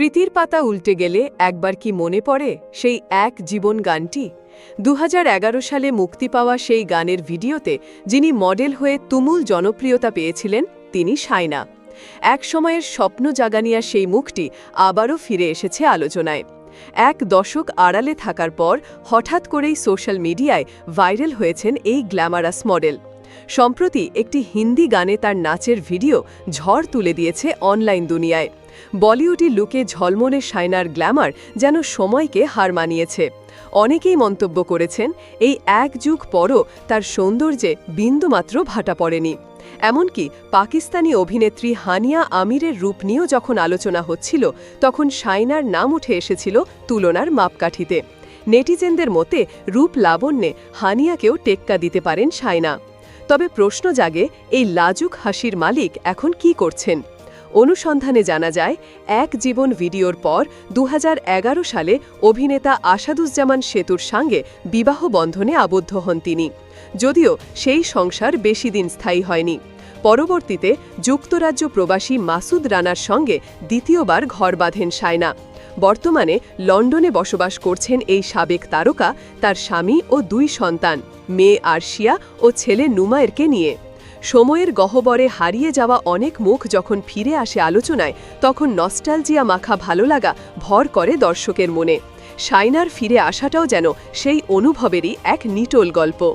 স্মৃতির পাতা উল্টে গেলে একবার কি মনে পড়ে সেই এক জীবন গানটি? দু হাজার এগারো সালে মুক্তি পাওয়া সেই গানের ভিডিওতে যিনি মডেল হয়ে তুমুল জনপ্রিয়তা পেয়েছিলেন, তিনি সাইনা এক সময়ের স্বপ্ন জাগানিয়া সেই মুখটি আবারও ফিরে এসেছে আলোচনায়। এক দশক আড়ালে থাকার পর হঠাৎ করেই সোশ্যাল মিডিয়ায় ভাইরাল হয়েছেন এই গ্ল্যামারাস মডেল। সম্প্রতি একটি হিন্দি গানে তার নাচের ভিডিও ঝড় তুলে দিয়েছে অনলাইন দুনিয়ায়। বলিউডি লুকে ঝলমলে সায়নার গ্ল্যামার যেন সময়কে হার মানিয়েছে। অনেকেই মন্তব্য করেছেন, এই এক যুগ পরও তার সৌন্দর্যে বিন্দুমাত্র ভাটা পড়েনি। এমনকি পাকিস্তানি অভিনেত্রী হানিয়া আমিরের রূপ নিয়েও যখন আলোচনা হচ্ছিল, তখন সায়নার নাম উঠে এসেছিল তুলনার মাপকাঠিতে। নেটিজেনদের মতে, রূপ লাবণ্যে হানিয়াকেও টেক্কা দিতে পারেন সায়না তবে প্রশ্ন জাগে, এই লাজুক হাসির মালিক এখন কি করছেন? অনুসন্ধানে জানা যায়, এক জীবন ভিডিওর পর দু হাজার এগারো সালে অভিনেতা আসাদুজ্জামান সেতুর সঙ্গে বিবাহ বন্ধনে আবদ্ধ হন তিনি। যদিও সেই সংসার বেশি দিন স্থায়ী হয়নি। পরবর্তীতে যুক্তরাজ্য প্রবাসী মাসুদ রানার সঙ্গে দ্বিতীয়বার ঘর বাঁধেন সায়না। বর্তমানে লন্ডনে বসবাস করছেন এই সাবেক তারকা তার স্বামী ও দুই সন্তান, মেয়ে আরশিয়া ও ছেলে নুমায়েরকে নিয়ে। সময়ের গহ্বরে হারিয়ে যাওয়া অনেক মুখ যখন ফিরে আসে আলোচনায়, তখন নস্টালজিয়া মাখা ভালো লাগা ভর করে দর্শকের মনে। শাইনার ফিরে আসাটাও যেন সেই অনুভবেরই এক নিটোল গল্প।